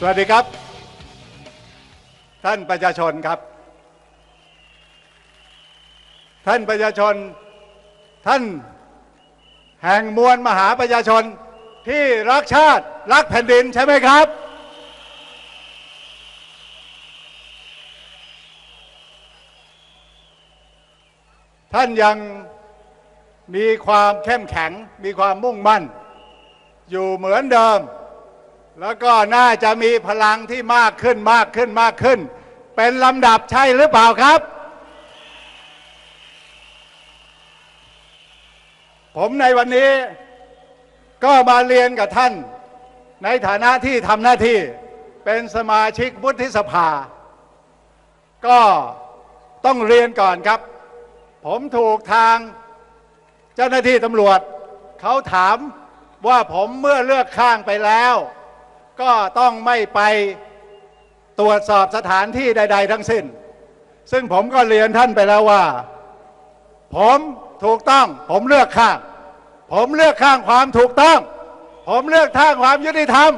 สวัสดีครับ ท่านประชาชนครับ ท่านประชาชน ท่านแห่งมวลมหาประชาชนที่รักชาติรักแผ่นดินใช่ไหมครับ ท่านยังมีความเข้มแข็งมีความมุ่งมั่น อยู่เหมือนเดิม แล้วก็น่าจะมีพลังที่มากขึ้นมากขึ้นมากขึ้น เป็นลำดับใช่หรือเปล่าครับ ผมในวันนี้ก็มาเรียนกับท่าน ในฐานะที่ทำหน้าที่เป็นสมาชิกวุฒิสภา ก็ต้องเรียนก่อนครับ ผมถูกทางเจ้าหน้าที่ตำรวจ เขาถามว่าผมเมื่อเลือกข้างไปแล้ว ก็ต้องไม่ไปตรวจสอบสถานที่ใด ๆ ทั้งสิ้น ซึ่งผมก็เรียนท่านไปแล้วว่า ผมถูกต้อง ผมเลือกข้าง ผมเลือกข้างความถูกต้อง ผมเลือกข้างความยุติธรรม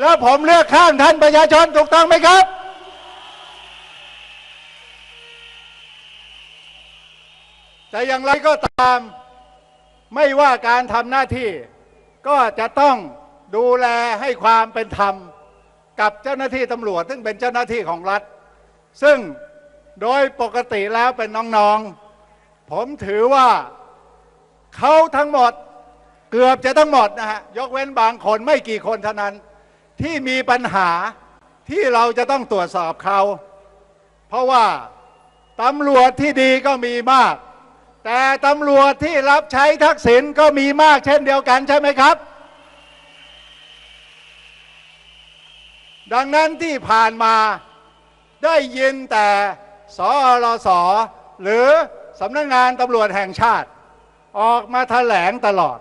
แล้วผมเลือกข้างท่านประชาชนถูกต้องไหมครับแต่อย่างไรก็ตามไม่ว่าการทำหน้าที่ก็จะต้อง ดูแลให้ความเป็นธรรมกับเจ้าหน้าที่ตำรวจ ซึ่งเป็นเจ้าหน้าที่ของรัฐ ซึ่งโดยปกติแล้วเป็นน้องๆ ผมถือว่าเขาทั้งหมดเกือบจะทั้งหมดนะฮะยกเว้นบางคนไม่กี่คนเท่านั้น ที่มีปัญหาที่เราจะต้องตรวจสอบเขา เพราะว่าตำรวจที่ดีก็มีมาก แต่ตำรวจที่รับใช้ทักษิณก็มีมากเช่นเดียวกันใช่ไหมครับ ดังนั้นที่ผ่านมาได้ยินแต่สอรสหรือสำนักงงานตำรวจแห่งชาติ ออกมาแถลงตลอด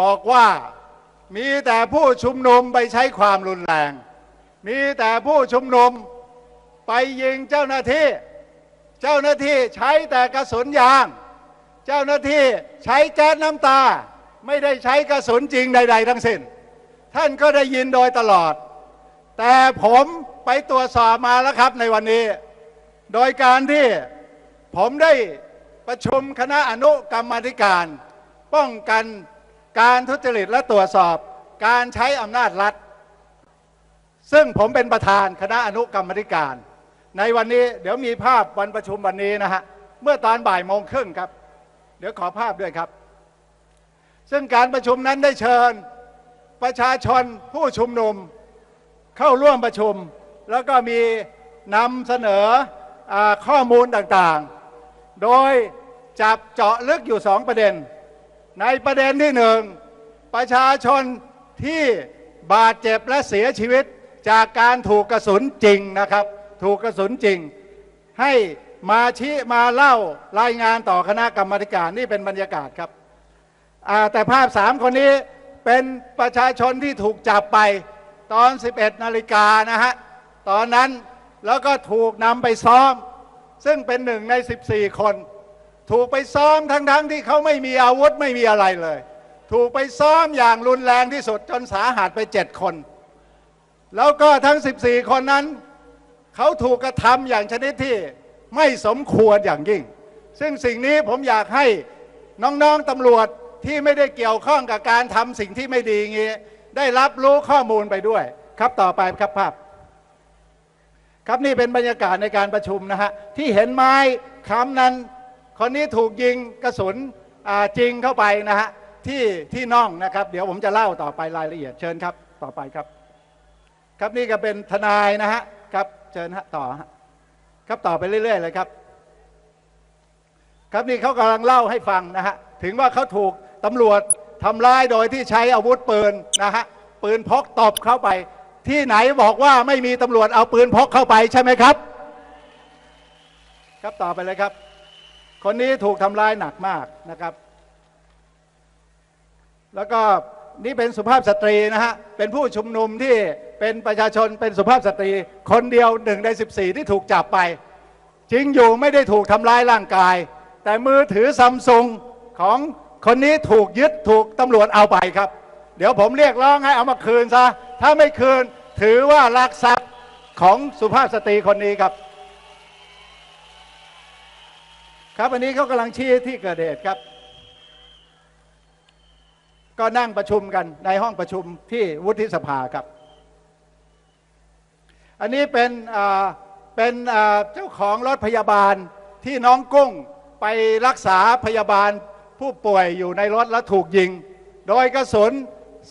บอกว่ามีแต่ผู้ชุมนุมไปใช้ความรุนแรง มีแต่ผู้ชุมนุมไปยิงเจ้าหน้าที่ เจ้าหน้าที่ใช้แต่กระสุนยาง เจ้าหน้าที่ใช้แก๊สน้ำตา ไม่ได้ใช้กระสุนจริงใด ๆ ทั้งสิ้น ท่านก็ได้ยินโดยตลอด แต่ผมไปตรวจสอบมาแล้วครับในวันนี้ โดยการที่ผมได้ประชุมคณะอนุกรรมธิการ ป้องกันการทุจริตและตรวจสอบการใช้อำนาจรัฐ ซึ่งผมเป็นประธานคณะอนุกรรมธิการ ในวันนี้เดี๋ยวมีภาพวันประชุมวันนี้นะฮะเมื่อตอนบ่ายโมงครึ่งครับ เดี๋ยวขอภาพด้วยครับ ซึ่งการประชุมนั้นได้เชิญประชาชนผู้ชุมนุม เข้าร่วมประชุม แล้วก็มีนำเสนออข้อมูลต่างๆ โดยจับเจาะลึกอยู่สองประเด็น ในประเด็นที่หนึ่งประชาชนที่บาดเจ็บและเสียชีวิตจากการถูกกระสุนจริงนะครับ ถูกกระสุนจริง ให้มาชี้มาเล่ารายงานต่อคณะกรรมการนี่เป็นบรรยากาศครับแต่ภาพสามคนนี้เป็นประชาชนที่ถูกจับไป ตอน 11 นาฬิกานะฮะ ตอนนั้นแล้วก็ถูกนำไปซ้อม ซึ่งเป็นหนึ่งใน 14 คน ถูกไปซ้อมทั้งๆทที่เขาไม่มีอาวุธไม่มีอะไรเลย ถูกไปซ้อมอย่างรุนแรงที่สุดจนสาหัสไป 7 คน แล้วก็ทั้ง 14 คนนั้น เขาถูกกระทำอย่างชนิดที่ไม่สมควรอย่างยิ่ง ซึ่งสิ่งนี้ผมอยากให้น้องๆตำรวจที่ไม่ได้เกี่ยวข้องกับการทำสิ่งที่ไม่ดีอย่างนี้ ได้รับรู้ข้อมูลไปด้วย ครับต่อไปครับภาพ ครับนี่เป็นบรรยากาศในการประชุมนะฮะที่เห็นไม้ค้ำนั้น คนนี้ถูกยิงกระสุนอาจริงเข้าไปนะฮะที่ที่น่องนะครับ เดี๋ยวผมจะเล่าต่อไปรายละเอียดเชิญครับ ต่อไปครับ ครับนี่ก็เป็นทนายนะฮะครับเชิญฮะต่อครับต่อไปเรื่อย ๆ เลยครับ ครับนี่เขากำลังเล่าให้ฟังนะฮะถึงว่าเขาถูกตำรวจ ทำร้ายโดยที่ใช้อาวุธปืนนะฮะปืนพกตบเข้าไป ที่ไหนบอกว่าไม่มีตำรวจเอาปืนพกเข้าไปใช่ไหมครับ ครับต่อไปเลยครับ คนนี้ถูกทำร้ายหนักมากนะครับ แล้วก็นี่เป็นสุภาพสตรีนะฮะเป็นผู้ชุมนุมที่เป็นประชาชนเป็นสุภาพสตรี คนเดียวหนึ่งใน 14 ที่ถูกจับไปจริงอยู่ไม่ได้ถูกทำร้ายร่างกาย แต่มือถือซัมซุงของ คนนี้ถูกยึดถูกตำรวจเอาไปครับ เดี๋ยวผมเรียกร้องให้เอามาคืนซะ ถ้าไม่คืนถือว่าลักทรัพย์ของสุภาพสตรีคนนี้ครับ ครับอันนี้เขากำลังชี้ที่เกิดเหตุครับ ก็นั่งประชุมกันในห้องประชุมที่วุฒิสภาครับ อันนี้เป็นเป็นเจ้าของรถพยาบาลที่น้องกุ้งไปรักษาพยาบาล ผู้ป่วยอยู่ในรถแล้วถูกยิง โดยกระสุน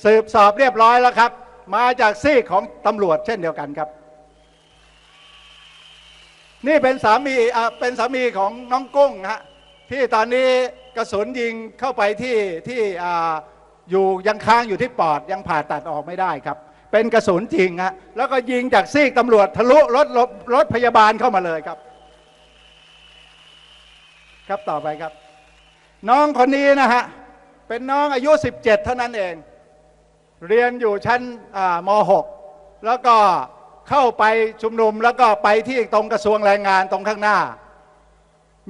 สืบสอบเรียบร้อยแล้วครับ มาจากซีกของตำรวจเช่นเดียวกันครับ นี่เป็นสามีเป็นสามีของน้องกุ้งฮะที่ตอนนี้กระสุนยิงเข้าไปที่ที่ออยู่ยังค้างอยู่ที่ปอดยังผ่าตัดออกไม่ได้ครับ เป็นกระสุนจริงฮะแล้วก็ยิงจากซีกตำรวจทะลุรถรถรถพยาบาลเข้ามาเลยครับ ครับต่อไปครับ น้องคนนี้นะฮะ เป็นน้องอายุ 17 เท่านั้นเอง เรียนอยู่ชั้นม 6 แล้วก็เข้าไปชุมนุมแล้วก็ไปที่ตรงกระทรวงแรงงานตรงข้างหน้า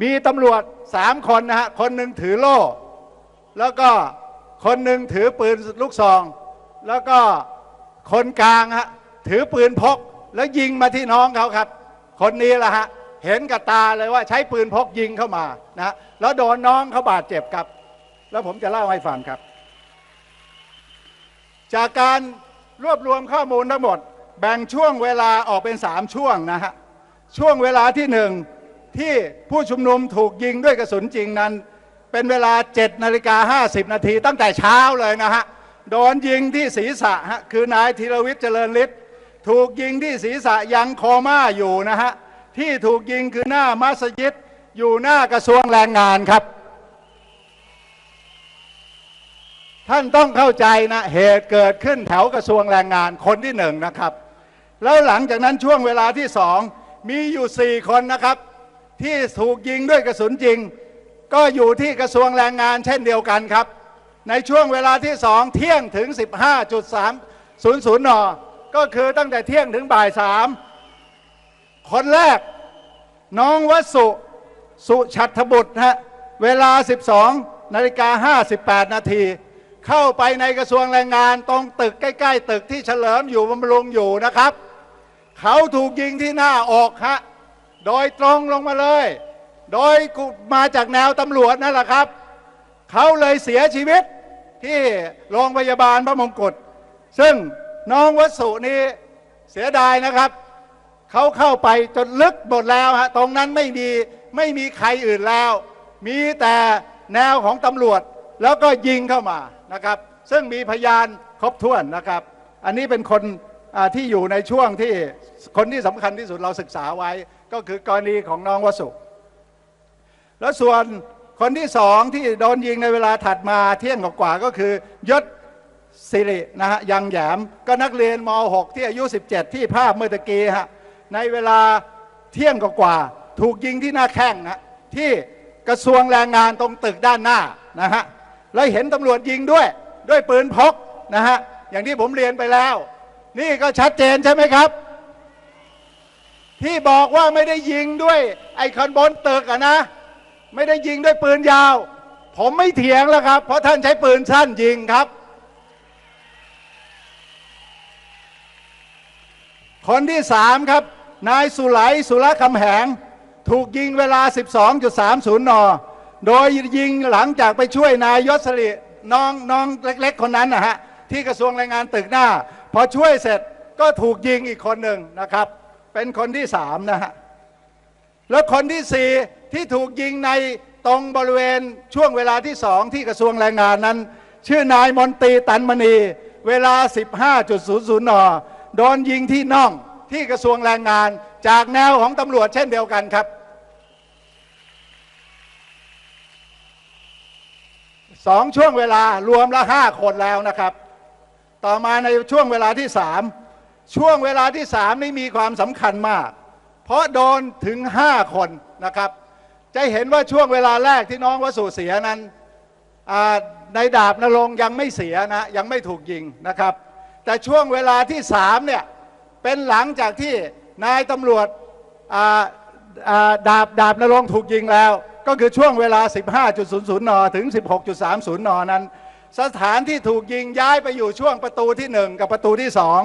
มีตำรวจสามคนนะฮะ คนหนึ่งถือโล่ แล้วก็คนหนึ่งถือปืนลูกซอง แล้วก็คนกลางฮะถือปืนพก แล้วยิงมาที่น้องเขาครับ คนนี้แหละฮะ เห็นกับตาเลยว่าใช้ปืนพกยิงเข้ามานะแล้วโดนน้องเขาบาดเจ็บครับ แล้วผมจะเล่าให้ฟังครับ จากการรวบรวมข้อมูลทั้งหมด แบ่งช่วงเวลาออกเป็นสามช่วงนะฮะช่วงเวลาที่หนึ่งที่ผู้ชุมนุมถูกยิงด้วยกระสุนจริงนั้น เป็นเวลา7นาฬิกา50 นาทีตั้งแต่เช้าเลยนะฮะโดนยิงที่ศีรษะฮะคือนายธีรวิทย์เจริญฤทธิ์ถูกยิงที่ศีรษะยังโคม่าอยู่นะฮะ ที่ถูกยิงคือหน้ามัสยิดอยู่หน้ากระทรวงแรงงานครับ ท่านต้องเข้าใจนะเหตุเกิดขึ้นแถวกระทรวงแรงงานคนที่หนึ่งนะครับ แล้วหลังจากนั้นช่วงเวลาที่สองมีอยู่สี่คนนะครับ ที่ถูกยิงด้วยกระสุนจริง ก็อยู่ที่กระทรวงแรงงานเช่นเดียวกันครับ ในช่วงเวลาที่สองเที่ยงถึง 15.300นก็คือตั้งแต่เที่ยงถึงบ่ายสาม คนแรก น้องวสุสุชัตบุตรฮะเวลา 12นาฬิกา58 นาที เข้าไปในกระทรวงแรงงานตรงตึกใกล้ ๆ ตึกที่เฉลิมอยู่บำรุงอยู่นะครับ เขาถูกยิงที่หน้าอกฮะโดยตรงลงมาเลย โดยมาจากแนวตำรวจนั่นแหละครับ เขาเลยเสียชีวิตที่โรงพยาบาลพระมงกุฎซึ่งน้องวัสุนี้เสียดายนะครับ เขาเข้าไปจนลึกหมดแล้วฮะตรงนั้นไม่มีไม่มีใครอื่นแล้ว มีแต่แนวของตำรวจแล้วก็ยิงเข้ามานะครับ ซึ่งมีพยานครบถ้วนนะครับ อันนี้เป็นคนที่อยู่ในช่วงที่คนที่สำคัญที่สุดเราศึกษาไว้ ก็คือกรณีของน้องวสุแล้วส่วนคนที่สองที่โดนยิงในเวลาถัดมาเที่ยงกว่าก็คือยศสิรินะฮะยังแยมก็นักเรียนม .6 ที่อายุ 17 ที่ภาพเมื่อตะกี้ฮะ ในเวลาเที่ยงกว่าๆถูกยิงที่หน้าแข้งฮะที่กระทรวงแรงงานตรงตึกด้านหน้านะฮะแล้วเห็นตำรวจยิงด้วยด้วยปืนพกนะฮะอย่างที่ผมเรียนไปแล้ว นี่ก็ชัดเจนใช่ไหมครับ ที่บอกว่าไม่ได้ยิงด้วยไอคันบนตึกอะนะ ไม่ได้ยิงด้วยปืนยาว ผมไม่เถียงแล้วครับ เพราะท่านใช้ปืนสั้นยิงครับ คนที่สามครับ นายสุไหลสุรคำแหง ถูกยิงเวลา 12.30 น โดยยิงหลังจากไปช่วยนายยศสริน้องน้องเล็กๆ คนนั้นนะฮะ ที่กระทรวงแรงงานตึกหน้า พอช่วยเสร็จก็ถูกยิงอีกคนหนึ่งนะครับ เป็นคนที่สามนะฮะ แล้วคนที่สี่ที่ถูกยิงในตรงบริเวณช่วงเวลาที่สองที่กระทรวงแรงงานนั้น ชื่อนายมนตรีตันมณี เวลา 15.00 น โดนยิงที่น่อง ที่กระทรวงแรงงานจากแนวของตำรวจเช่นเดียวกันครับ สองช่วงเวลารวมละห้าคนแล้วนะครับ ต่อมาในช่วงเวลาที่สามช่วงเวลาที่สามนี่มีความสำคัญมาก เพราะโดนถึงห้าคนนะครับ จะเห็นว่าช่วงเวลาแรกที่น้องวสุเสียนั้นในดาบนรงยังไม่เสียนะยังไม่ถูกยิงนะครับ แต่ช่วงเวลาที่สามเนี่ย เป็นหลังจากที่นายตำรวจดาบดาบนรงถูกยิงแล้ว ก็คือช่วงเวลา 15.00 น ถึง 16.30 น นั้น สถานที่ถูกยิงย้ายไปอยู่ช่วงประตูที่หนึ่งกับประตูที่สอง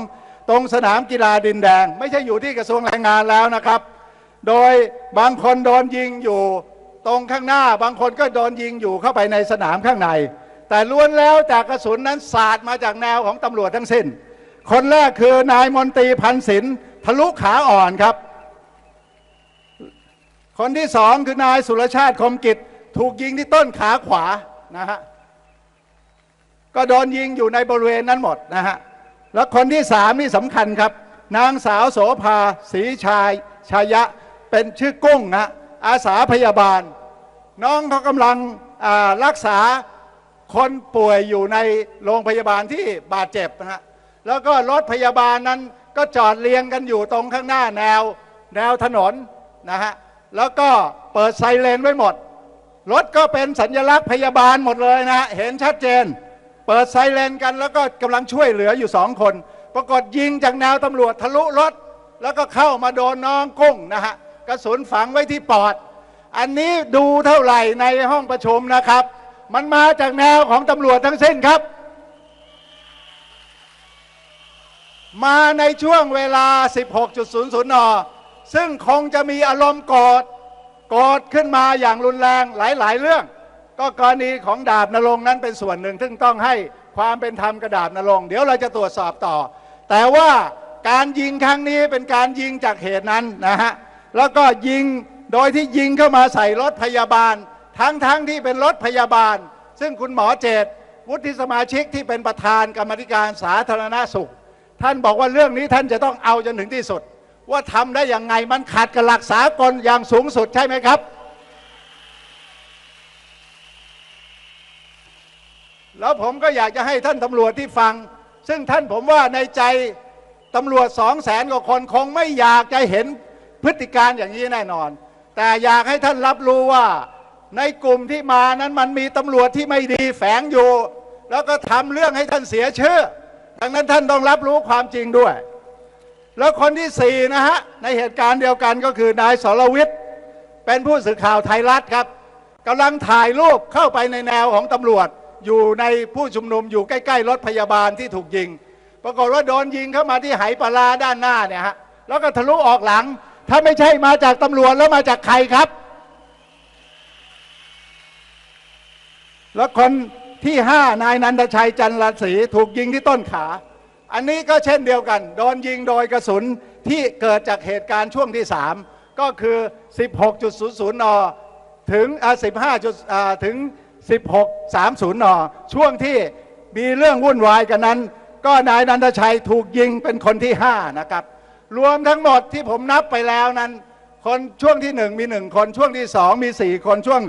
ตรงสนามกีฬาดินแดง ไม่ใช่อยู่ที่กระทรวงแรงงานแล้วนะครับ โดยบางคนโดนยิงอยู่ตรงข้างหน้าบางคนก็โดนยิงอยู่เข้าไปในสนามข้างใน แต่ล้วนแล้วจากกระสุนนั้นสาดมาจากแนวของตำรวจทั้งสิ้น คนแรกคือนายมนตรีพันศิลป์ทะลุขาอ่อนครับ คนที่สองคือนายสุรชาติคมกิจ ถูกยิงที่ต้นขาขวานะฮะก็โดนยิงอยู่ในบริเวณนั้นหมดนะฮะแล้วคนที่สามนี่สำคัญครับ นางสาวโสภาศรีชายชายะเป็นชื่อกุ้งนะอาสาพยาบาล น้องเขากำลังรักษาคนป่วยอยู่ในโรงพยาบาลที่บาดเจ็บนะฮะ แล้วก็รถพยาบาลนั้นก็จอดเรียงกันอยู่ตรงข้างหน้าแนว แนวถนนนะฮะแล้วก็เปิดไซเรนไว้หมด รถก็เป็นสัญลักษณ์พยาบาลหมดเลยนะฮะเห็นชัดเจน เปิดไซเรนกันแล้วก็กำลังช่วยเหลืออยู่สองคน ปรากฏยิงจากแนวตำรวจทะลุรถ แล้วก็เข้ามาโดนน้องกุ้งนะฮะกระสุนฝังไว้ที่ปอด อันนี้ดูเท่าไหร่ในห้องประชุมนะครับ มันมาจากแนวของตำรวจทั้งสิ้นครับ มาในช่วงเวลา 16.00 น ซึ่งคงจะมีอารมณ์โกรธโกรธขึ้นมาอย่างรุนแรงหลาย ๆ เรื่อง ก็กรณีของดาบนรงนั้นเป็นส่วนหนึ่งซึ่งต้องให้ความเป็นธรรมกระดาบนรงเดี๋ยวเราจะตรวจสอบต่อ แต่ว่าการยิงครั้งนี้เป็นการยิงจากเหตุนั้นนะฮะแล้วก็ยิงโดยที่ยิงเข้ามาใส่รถพยาบาล ทั้งๆทที่เป็นรถพยาบาล ซึ่งคุณหมอเจตวุฒิสมาชิกที่เป็นประธานกรรมธิการสาธารณสุข ท่านบอกว่าเรื่องนี้ท่านจะต้องเอาจนถึงที่สุด ว่าทำได้ยังไงมันขัดกับหลักสากลอย่างสูงสุดใช่ไหมครับ แล้วผมก็อยากจะให้ท่านตำรวจที่ฟัง ซึ่งท่านผมว่าในใจตำรวจสองแสนกว่าคนคงไม่อยากจะเห็นพฤติการอย่างนี้แน่นอน แต่อยากให้ท่านรับรู้ว่าในกลุ่มที่มานั้นมันมีตำรวจที่ไม่ดีแฝงอยู่ แล้วก็ทำเรื่องให้ท่านเสียชื่อ ดังนั้นท่านต้องรับรู้ความจริงด้วย แล้วคนที่สี่นะฮะ ในเหตุการณ์เดียวกันก็คือนายสรวิทย์ เป็นผู้สื่อข่าวไทยรัฐครับกำลังถ่ายรูปเข้าไปในแนวของตำรวจ อยู่ในผู้ชุมนุมอยู่ใกล้ๆรถพยาบาลที่ถูกยิง ปรากฏว่าโดนยิงเข้ามาที่ไหปลาร้าด้านหน้าเนี่ยฮะแล้วก็ทะลุออกหลัง ถ้าไม่ใช่มาจากตำรวจแล้วมาจากใครครับ แล้วคน ที่ห้านายนันทชัยจันทรศรีถูกยิงที่ต้นขา อันนี้ก็เช่นเดียวกัน โดนยิงโดยกระสุนที่เกิดจากเหตุการณ์ช่วงที่ 3 ก็คือ 16.00 น ถึง15จุดอ่าถึง 16.30 น ช่วงที่มีเรื่องวุ่นวายกันนั้น ก็นายนันทชัยถูกยิงเป็นคนที่ 5 นะครับ รวมทั้งหมดที่ผมนับไปแล้วนั้น คนช่วงที่ 1 มี 1 คนช่วงที่ 2 มี 4 คนช่วง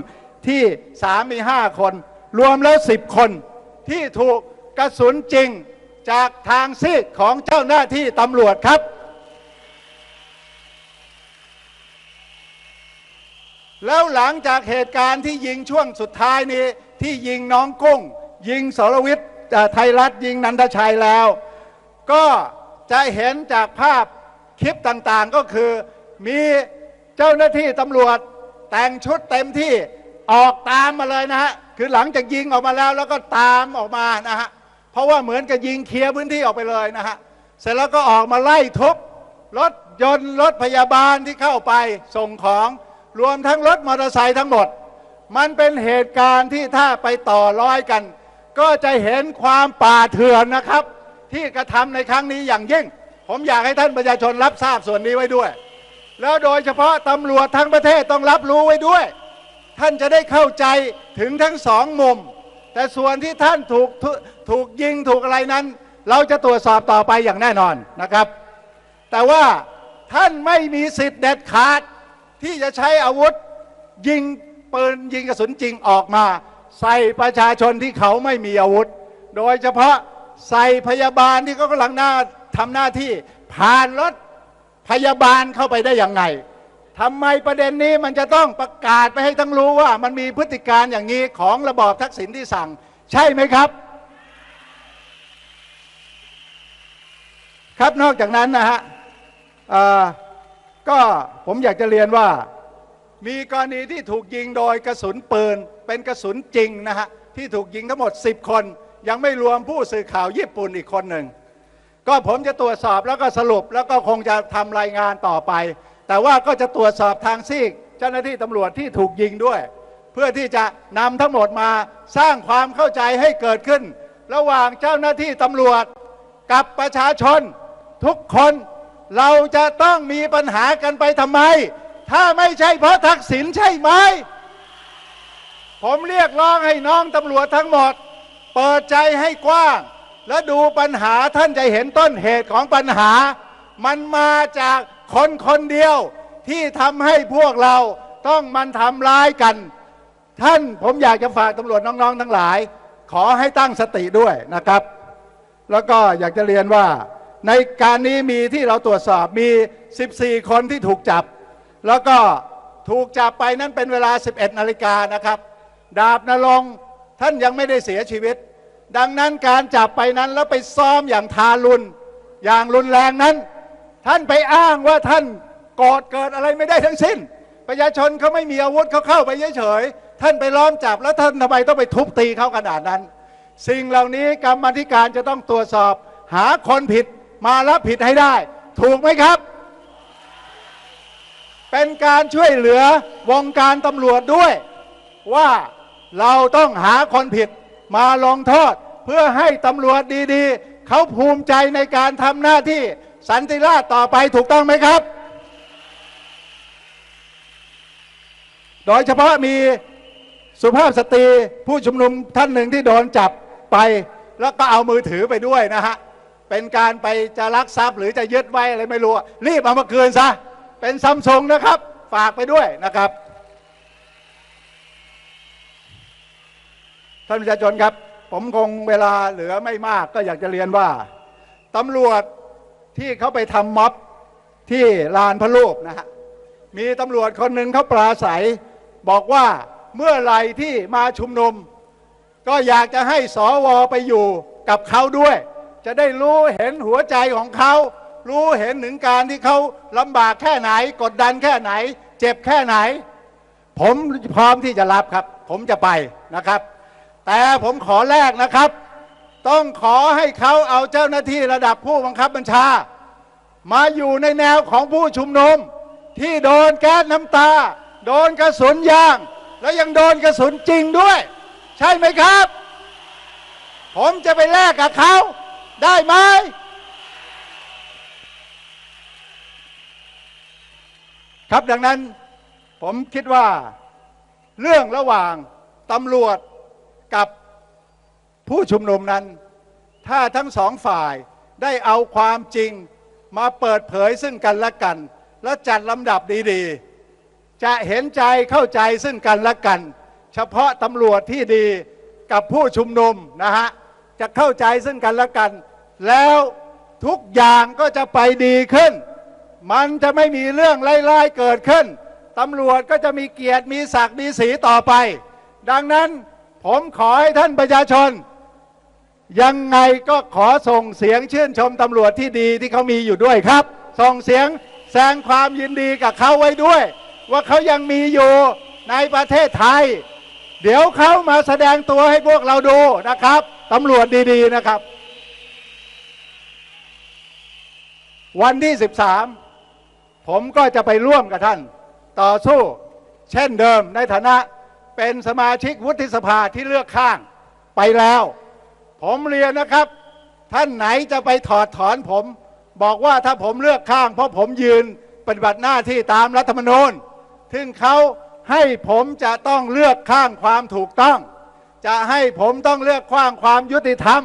ที่ 3 มี 5 คน รวมแล้ว10คนที่ถูกกระสุนจริงจากทางซีกของเจ้าหน้าที่ตำรวจครับ แล้วหลังจากเหตุการณ์ที่ยิงช่วงสุดท้ายนี้ที่ยิงน้องกุ้ง ยิงสรวิทย์เอ่อไทยรัฐยิงนันทชัยแล้ว ก็จะเห็นจากภาพคลิปต่างๆก็คือ มีเจ้าหน้าที่ตำรวจแต่งชุดเต็มที่ออกตามมาเลยนะฮะ คือหลังจากยิงออกมาแล้วแล้วก็ตามออกมานะฮะเพราะว่าเหมือนกับยิงเคลียร์พื้นที่ออกไปเลยนะฮะเสร็จแล้วก็ออกมาไล่ทุบรถยนต์รถพยาบาลที่เข้าไปส่งของรวมทั้งรถมอเตอร์ไซค์ทั้งหมด มันเป็นเหตุการณ์ที่ถ้าไปต่อร้อยกัน ก็จะเห็นความป่าเถื่อนนะครับ ที่กระทำในครั้งนี้อย่างยิ่ง ผมอยากให้ท่านประชาชนรับทราบส่วนนี้ไว้ด้วย แล้วโดยเฉพาะตำรวจทั้งประเทศต้องรับรู้ไว้ด้วย ท่านจะได้เข้าใจถึงทั้งสองมุม แต่ส่วนที่ท่านถูกถูกถูกยิงถูกอะไรนั้น เราจะตรวจสอบต่อไปอย่างแน่นอนนะครับ แต่ว่าท่านไม่มีสิทธิ์เด็ดขาด ที่จะใช้อาวุธยิงปืนยิงกระสุนจริงออกมา ใส่ประชาชนที่เขาไม่มีอาวุธ โดยเฉพาะใส่พยาบาลที่เขากำลังหน้าทำหน้าที่ผ่านรถพยาบาลเข้าไปได้อยังไง ทำไมประเด็นนี้มันจะต้องประกาศไปให้ทั้งรู้ว่า มันมีพฤติการอย่างนี้ของระบอบทักษิณที่สั่ง ใช่ไหมครับ ครับนอกจากนั้นนะฮะก็ผมอยากจะเรียนว่า มีกรณีที่ถูกยิงโดยกระสุนปืน เป็นกระสุนจริงนะฮะ ที่ถูกยิงทั้งหมด 10 คน ยังไม่รวมผู้สื่อข่าวญี่ปุ่นอีกคนหนึ่ง ก็ผมจะตรวจสอบแล้วก็สรุปแล้วก็คงจะทำรายงานต่อไป แต่ว่าก็จะตรวจสอบทางซีกเจ้าหน้าที่ตำรวจที่ถูกยิงด้วย เพื่อที่จะนำทั้งหมดมาสร้างความเข้าใจให้เกิดขึ้น ระหว่างเจ้าหน้าที่ตำรวจกับประชาชน ทุกคนเราจะต้องมีปัญหากันไปทำไม ถ้าไม่ใช่เพราะทักษิณใช่ไหม ผมเรียกร้องให้น้องตำรวจทั้งหมด เปิดใจให้กว้าง และดูปัญหาท่านจะเห็นต้นเหตุของปัญหา มันมาจาก คนคนเดียวที่ทำให้พวกเราต้องมันทำร้ายกัน ท่านผมอยากจะฝากตำรวจน้องๆทั้งหลาย ขอให้ตั้งสติด้วยนะครับ แล้วก็อยากจะเรียนว่า ในการนี้มีที่เราตรวจสอบมี 14 คนที่ถูกจับ แล้วก็ถูกจับไปนั้นเป็นเวลา 11 นาฬิกานะครับ ดาบนรงท่านยังไม่ได้เสียชีวิต ดังนั้นการจับไปนั้นแล้วไปซ้อมอย่างทารุณอย่างรุนแรงนั้น ท่านไปอ้างว่าท่านกรธเกิดอะไรไม่ได้ทั้งสิ้น ประชาชนเขาไม่มีอาวุธเขาเข้าไปเฉยๆท่านไปล้อมจับแล้วท่านทำไมต้องไปทุบตีเขาขนาดนั้น สิ่งเหล่านี้กรรมธิการจะต้องตรวจสอบ หาคนผิดมารับผิดให้ได้ ถูกไหมครับ เป็นการช่วยเหลือวงการตำรวจด้วย ว่าเราต้องหาคนผิดมาลงโทษเพื่อให้ตำรวจดีๆ เขาภูมิใจในการทำหน้าที่ สันติราษต่อไปถูกต้องไหมครับ โดยเฉพาะมีสุภาพสตรีผู้ชุมนุมท่านหนึ่งที่โดนจับไป แล้วก็เอามือถือไปด้วยนะฮะ เป็นการไปจะลักทรัพย์หรือจะยึดไว้อะไรไม่รู้ รีบเอามาคืนซะ เป็นซัมซุงนะครับ ฝากไปด้วยนะครับ ท่านประชาชนครับ ผมคงเวลาเหลือไม่มากก็อยากจะเรียนว่าตำรวจ ที่เขาไปทำม็อบที่ลานพระรูปนะฮะมีตำรวจคนหนึ่งเขาปราศัย บอกว่าเมื่อไรที่มาชุมนุม ก็อยากจะให้สวไปอยู่กับเขาด้วย จะได้รู้เห็นหัวใจของเขา รู้เห็นถึงการที่เขาลำบากแค่ไหน กดดันแค่ไหน เจ็บแค่ไหน ผมพร้อมที่จะรับครับ ผมจะไปนะครับ แต่ผมขอแลกนะครับ ต้องขอให้เขาเอาเจ้าหน้าที่ระดับผู้บังคับบัญชา มาอยู่ในแนวของผู้ชุมนุม ที่โดนแก๊สน้ำตา โดนกระสุนยาง แล้วยังโดนกระสุนจริงด้วย ใช่ไหมครับ ผมจะไปแลกกับเขาได้ไหมครับดังนั้นผมคิดว่า เรื่องระหว่างตำรวจกับ ผู้ชุมนุมนั้น ถ้าทั้งสองฝ่ายได้เอาความจริงมาเปิดเผยซึ่งกันและกัน และจัดลำดับดีๆ จะเห็นใจเข้าใจซึ่งกันและกัน เฉพาะตำรวจที่ดีกับผู้ชุมนุมนะฮะจะเข้าใจซึ่งกันและกัน แล้วทุกอย่างก็จะไปดีขึ้น มันจะไม่มีเรื่องไล่ๆเกิดขึ้นตำรวจก็จะมีเกียรติมีศักดิ์มีสีต่อไป ดังนั้นผมขอให้ท่านประชาชน ยังไงก็ขอส่งเสียงชื่นชมตำรวจที่ดีที่เขามีอยู่ด้วยครับ ส่งเสียงแสดงความยินดีกับเขาไว้ด้วย ว่าเขายังมีอยู่ในประเทศไทย เดี๋ยวเขามาแสดงตัวให้พวกเราดูนะครับตำรวจดีๆนะครับ วันที่ 13 ผมก็จะไปร่วมกับท่าน ต่อสู้เช่นเดิมในฐานะเป็นสมาชิกวุฒิสภาที่เลือกข้างไปแล้ว ผมเรียนนะครับ ท่านไหนจะไปถอดถอนผม บอกว่าถ้าผมเลือกข้าง เพราะผมยืนปฏิบัติหน้าที่ตามรัฐธรรมนูญซึ่งเขาให้ผมจะต้องเลือกข้างความถูกต้อง จะให้ผมต้องเลือกข้างความยุติธรรม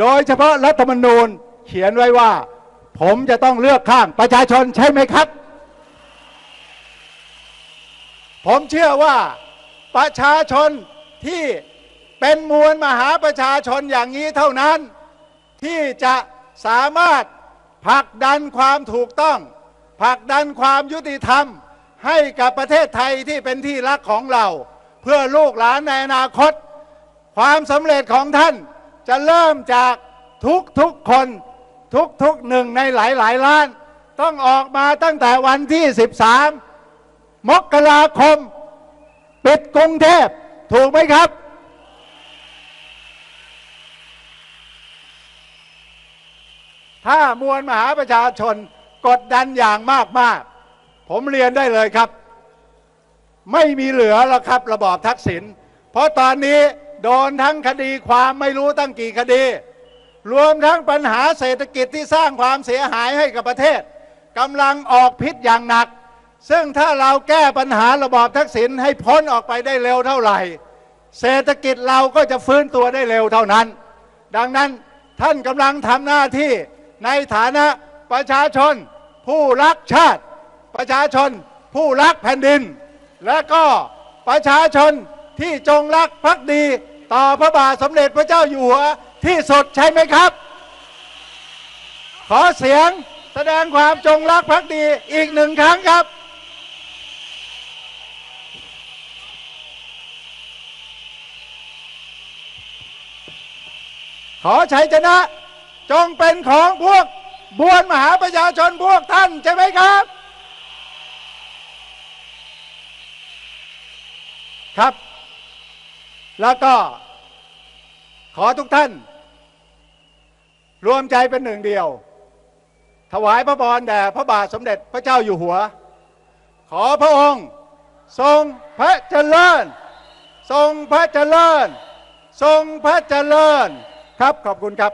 โดยเฉพาะรัฐธรรมนูญเขียนไว้ว่า ผมจะต้องเลือกข้างประชาชนใช่ไหมครับ ผมเชื่อว่าประชาชนที่ เป็นมวลมหาประชาชนอย่างนี้เท่านั้น ที่จะสามารถผลักดันความถูกต้องผลักดันความยุติธรรม ให้กับประเทศไทยที่เป็นที่รักของเรา เพื่อลูกหลานในอนาคต ความสำเร็จของท่านจะเริ่มจากทุกทุกๆคนทุกทุกๆหนึ่งในหลายหลายล้าน ต้องออกมาตั้งแต่วันที่ 13 มกราคม ปิดกรุงเทพถูกไหมครับ ผ ถ้ามวลมหาประชาชนกดดันอย่างมากๆผมเรียนได้เลยครับ ไม่มีเหลือแล้วครับระบอบทักษิณเพราะตอนนี้โดนทั้งคดีความไม่รู้ตั้งกี่คดี รวมทั้งปัญหาเศรษฐกิจที่สร้างความเสียหายให้กับประเทศกำลังออกพิษอย่างหนัก ซึ่งถ้าเราแก้ปัญหาระบอบทักษิณให้พ้นออกไปได้เร็วเท่าไหร่ เศรษฐกิจเราก็จะฟื้นตัวได้เร็วเท่านั้น ดังนั้นท่านกำลังทำหน้าที่ ในฐานะประชาชน ผู้รักชาติ ประชาชน ผู้รักแผ่นดิน และก็ประชาชนที่จงรักภักดี ต่อพระบาทสมเด็จพระเจ้าอยู่หัวที่สุดใช่ไหมครับ ขอเสียงแสดงความจงรักภักดีอีกหนึ่งครั้งครับขอชัยชนะ จงเป็นของพวกบวนมหาประชาชนพวกท่านใช่ไหมครับ ครับ แล้วก็ ขอทุกท่าน รวมใจเป็นหนึ่งเดียว ถวายพระพรแด่พระบาทสมเด็จพระเจ้าอยู่หัว ขอพระองค์ ทรงพระเจริญ ทรงพระเจริญ ทรงพระเจริญ ครับขอบคุณครับ